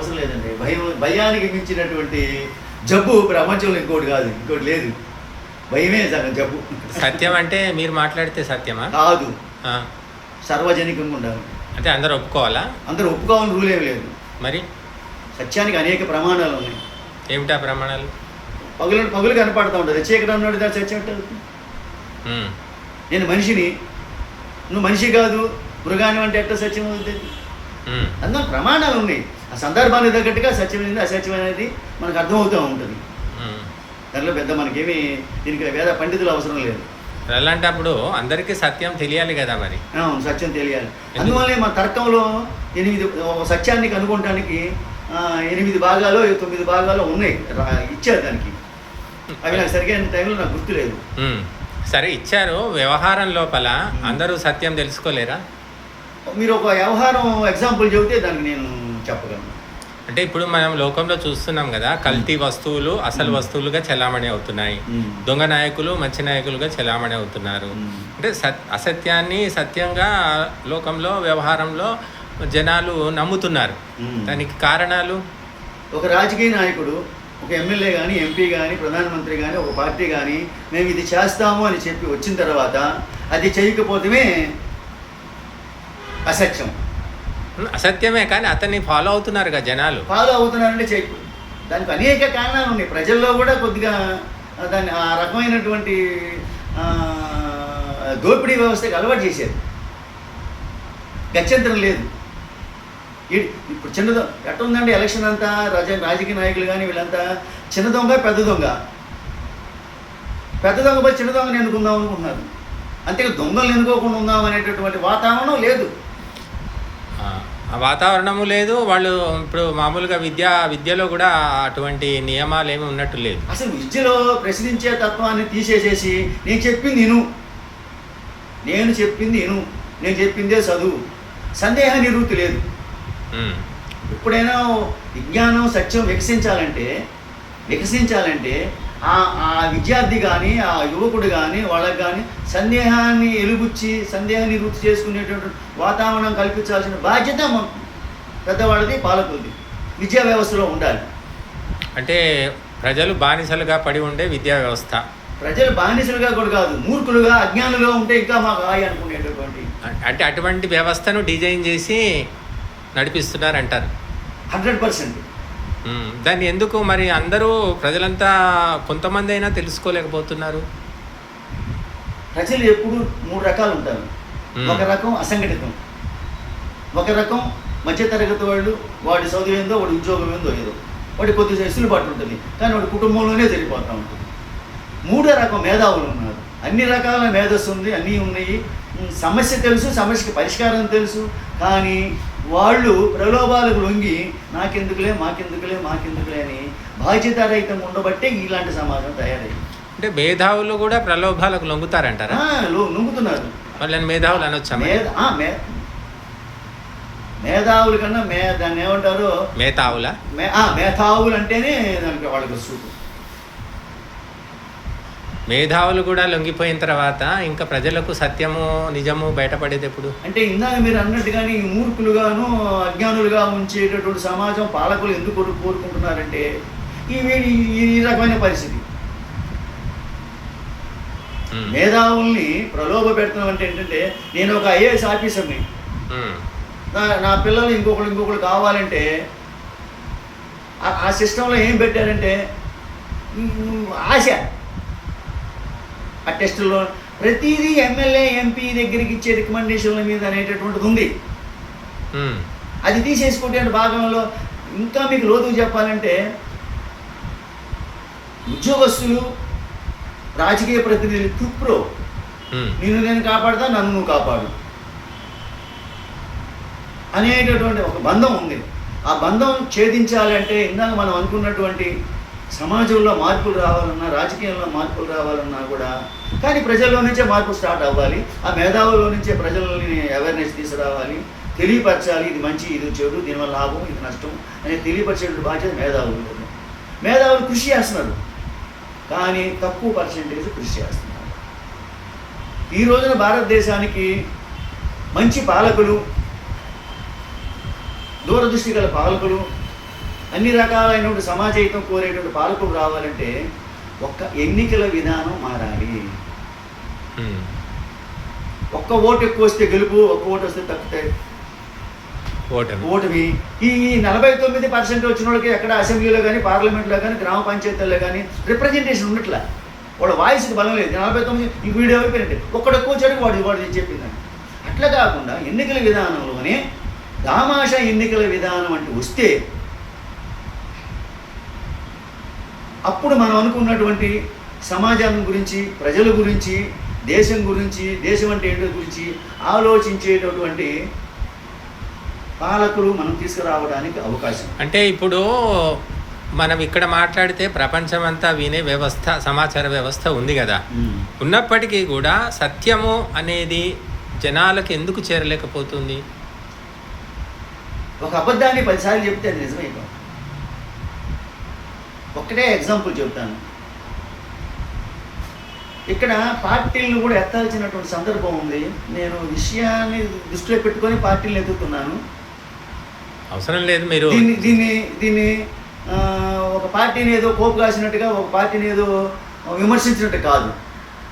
అవసరం లేదండి. భయం భయానికి మించినటువంటి జబ్బు ప్రపంచంలో ఇంకోటి కాదు ఇంకోటి లేదు. భయమే సగం జబ్బు. సత్యం అంటే మీరు మాట్లాడితే సత్యమా? కాదు. సార్వజనికంగా ఉండాలి. అంటే అందరు ఒప్పుకోవాలా? అందరూ ఒప్పుకోవాలని రూల్ ఏమి లేదు. మరి? సత్యానికి అనేక ప్రమాణాలు ఉన్నాయి. ఏమిటా ప్రమాణాలు? పగులు పగులు కనపడతా ఉంటుంది. చీకటి అన్నాడు దాని సత్యం నేను మనిషిని. నువ్వు మనిషి కాదు. మృగాన్ని అంటే ఎట్ట సత్యం అవుతుంది అందులో ప్రమాణాలు ఉన్నాయి. ఆ సందర్భానికి తగ్గట్టుగా సత్యమైనది అసత్యమైనది మనకు అర్థమవుతూ ఉంటుంది. దానిలో పెద్ద మనకేమి దీనికి వేద పండితులు అవసరం లేదు. అలాంటప్పుడు అందరికీ సత్యం తెలియాలి కదా మరి? అవును సత్యం తెలియాలి. అందువల్లే మన తర్కంలో ఎనిమిది సత్యాన్ని కనుగొనడానికి ఎనిమిది భాగాలు తొమ్మిది భాగాలు ఉన్నాయి. ఇచ్చారు దానికి. అవి నాకు సరిగ్గా టైంలో నాకు గుర్తులేదు. ఉమ్. సరే ఇచ్చారు. వ్యవహారం లోపల అందరూ సత్యం తెలుసుకోలేరా? మీరు ఒక వ్యవహారం ఎగ్జాంపుల్ చెబితే దానికి నేను చెప్పగలను అంటే ఇప్పుడు మనం లోకంలో చూస్తున్నాం కదా కల్తీ వస్తువులు అసలు వస్తువులుగా చెలామణి అవుతున్నాయి. దొంగ నాయకులు మంచి నాయకులుగా చెలామణి అవుతున్నారు. అంటే సత్ అసత్యాన్ని సత్యంగా లోకంలో వ్యవహారంలో జనాలు నమ్ముతున్నారు మ్మ్. దానికి కారణాలు ఒక రాజకీయ నాయకుడు ఒక ఎమ్మెల్యే కానీ ఎంపీ కానీ ప్రధానమంత్రి కానీ ఒక పార్టీ కానీ మేము ఇది చేస్తాము అని చెప్పి వచ్చిన తర్వాత అది చేయకపోతే అసత్యం. అసత్యమే కానీ అతన్ని ఫాలో అవుతున్నారు కదా జనాలు. ఫాలో అవుతున్నారంటే చేయకు దానికి అనేక కారణాలు ఉన్నాయి. ప్రజల్లో కూడా కొద్దిగా దాన్ని ఆ రకమైనటువంటి దోపిడీ వ్యవస్థకి అలవాటు చేశారు. గత్యంతరం లేదు. ఇప్పుడు చిన్న ఎట్ట ఉందండి ఎలక్షన్ అంతా? రాజ రాజకీయ నాయకులు కానీ వీళ్ళంతా చిన్న దొంగ పెద్ద దొంగ? పెద్ద దొంగ పోయి చిన్న దొంగని ఎన్నుకుందాం అనుకుంటున్నారు. అంతేగా దొంగలు ఎన్నుకోకుండా ఉందాం అనేటటువంటి వాతావరణం లేదు. వాతావరణము లేదు వాళ్ళు ఇప్పుడు మామూలుగా విద్య విద్యలో కూడా అటువంటి నియమాలు ఏమి ఉన్నట్టు లేదు. అసలు విద్యలో ప్రశ్నించే తత్వాన్ని తీసేసేసి నేను చెప్పింది విను నేను చెప్పింది విను నేను చెప్పిందే చదువు. సందేహ నివృత్తి లేదు. ఎప్పుడైనా విజ్ఞానం సత్యం వికసించాలంటే వికసించాలంటే ఆ ఆ విద్యార్థి కానీ ఆ యువకుడు కానీ వాళ్ళకి కానీ సందేహాన్ని ఎలుగుచ్చి సందేహ నివృత్తి చేసుకునేటువంటి వాతావరణం కల్పించాల్సిన బాధ్యత మన పెద్దవాళ్ళది పాలకులది. విద్యా వ్యవస్థలో ఉండాలి. అంటే ప్రజలు బానిసలుగా పడి ఉండే విద్యా వ్యవస్థ. ప్రజలు బానిసలుగా కూడా కాదు మూర్ఖులుగా అజ్ఞానులుగా ఉంటే ఇంకా మాకు హాయి అనుకునేటటువంటి అంటే అటువంటి వ్యవస్థను డిజైన్ చేసి నడిపిస్తున్నారు అంటారు హండ్రెడ్ పర్సెంట్. దాన్ని ఎందుకు మరి అందరూ ప్రజలంతా కొంతమంది అయినా తెలుసుకోలేకపోతున్నారు? ప్రజలు ఎప్పుడు మూడు రకాలు ఉంటారు. ఒక రకం అసంఘటితం. ఒక రకం మధ్యతరగతి వాళ్ళు వాడి చదువు ఏందో వాడి ఉద్యోగం ఏందో ఏదో. వాడి కొద్ది వెసులుబాటు ఉంటుంది. కానీ వాడి కుటుంబంలోనే సరిపోతూ ఉంటుంది. మూడో రకం మేధావులు ఉన్నారు. అన్ని రకాల మేధస్సు ఉంది అన్నీ ఉన్నాయి. సమస్య తెలుసు సమస్యకి పరిష్కారం తెలుసు. కానీ వాళ్ళు ప్రలోభాలకు లొంగి నాకెందుకులే మాకెందుకులే మాకెందుకులే అని బాధ్యతారహితం ఉండబట్టే ఇలాంటి సమాజం తయారైంది. అంటే మేధావులు కూడా ప్రలోభాలకు లొంగుతారంటారా? లొంగుతున్నారు. వాళ్ళని మేధావులు అనొచ్చా మేధావుల కన్నా మే దాన్ని ఏమంటారు? మేధావుల మే ఆ, మేధావులు అంటేనే దానికి వాళ్ళకి సూటు. మేధావులు కూడా లొంగిపోయిన తర్వాత ఇంకా ప్రజలకు సత్యము నిజము బయటపడేది ఎప్పుడు? అంటే ఇందాక మీరు అన్నట్టుగాని ఈ మూర్ఖులుగాను అజ్ఞానులుగా ఉంచేటటువంటి సమాజం పాలకులు ఎందుకు కోరు- కోరుకుంటున్నారంటే ఈ ఈ రకమైన పరిస్థితి. మేధావుల్ని ప్రలోభ పెడతాం అంటే ఏంటంటే నేను ఒక ఐఏఎస్ ఆఫీసర్ని. నా పిల్లలు ఇంకొకరు ఇంకొకరు కావాలంటే ఆ- సిస్టంలో ఏం పెట్టారంటే ఆశ. ఆ టెస్టుల్లో ప్రతిదీ ఎమ్మెల్యే ఎంపీ దగ్గరికి ఇచ్చే రికమెండేషన్ల మీద అనేటటువంటిది ఉంది. అది తీసేసుకుంటే భాగంలో ఇంకా మీకు లోతుగా చెప్పాలంటే ఉద్యోగస్తులు రాజకీయ ప్రతినిధులు తుప్రో. నిన్ను నేను కాపాడుతా నన్ను నువ్వు కాపాడు. అనేటటువంటి ఒక బంధం ఉంది. ఆ బంధం ఛేదించాలంటే ఇందాక మనం అనుకున్నటువంటి సమాజంలో మార్పులు రావాలన్నా రాజకీయంలో మార్పులు రావాలన్నా కూడా కానీ ప్రజల్లో నుంచే మార్పు స్టార్ట్ అవ్వాలి. ఆ మేధావుల్లో నుంచే ప్రజల్ని అవేర్నెస్ తీసుకురావాలి. తెలియపరచాలి. ఇది మంచి ఇది చెడు దీనివల్ల లాభం ఇది నష్టం అనేది తెలియపరిచేటువంటి బాధ్యత మేధావులు మేధావులు కృషి చేస్తున్నారు. కానీ తక్కువ పర్సెంటేజ్ కృషి చేస్తున్నారు. ఈ రోజున భారతదేశానికి మంచి పాలకులు దూరదృష్టి గల పాలకులు అన్ని రకాలైనటువంటి సమాజహితం కోరేటువంటి పాలకులు రావాలంటే ఒక్క ఎన్నికల విధానం మారాలి. ఒక్క ఓటు ఎక్కువ వస్తే గెలుపు ఒక్క ఓటు వస్తే తప్పితే ఓటమి. ఈ నలభై తొమ్మిది పర్సెంట్ వచ్చిన వాళ్ళకి ఎక్కడ అసెంబ్లీలో కానీ పార్లమెంట్లో కానీ గ్రామ పంచాయతీల్లో కానీ రిప్రజెంటేషన్ ఉండట్లా. వాళ్ళ వాయిస్కి బలం లేదు. నలభై తొమ్మిది ఈ వీడియో అయిపోయినట్టు ఒక్కడ వచ్చాడు వాడు వాడు చెప్పిందని అట్లా కాకుండా ఎన్నికల విధానంలోనే దామాష ఎన్నికల విధానం అంటూ వస్తే అప్పుడు మనం అనుకున్నటువంటి సమాజం గురించి ప్రజల గురించి దేశం గురించి దేశం అంటే ఏంటో గురించి ఆలోచించేటటువంటి పాలకులు మనం తీసుకురావడానికి అవకాశం. అంటే ఇప్పుడు మనం ఇక్కడ మాట్లాడితే ప్రపంచమంతా వినే వ్యవస్థ సమాచార వ్యవస్థ ఉంది కదా. ఉన్నప్పటికీ కూడా సత్యము అనేది జనాలకు ఎందుకు చేరలేకపోతుంది? ఒక అబద్ధాన్ని పదిసార్లు చెప్తే అది నిజమైపోతుంది. ఒక్కటే ఎగ్జాంపుల్ చెప్తాను. ఇక్కడ పార్టీలను కూడా ఎత్తాల్సినటువంటి సందర్భం ఉంది. నేను విషయాన్ని దృష్టిలో పెట్టుకొని పార్టీలను ఎత్తుతున్నాను అవసరం లేదు మీరు దీన్ని దీన్ని దీన్ని ఒక పార్టీని ఏదో కోపు కాసినట్టుగా ఒక పార్టీని ఏదో విమర్శించినట్టు కాదు.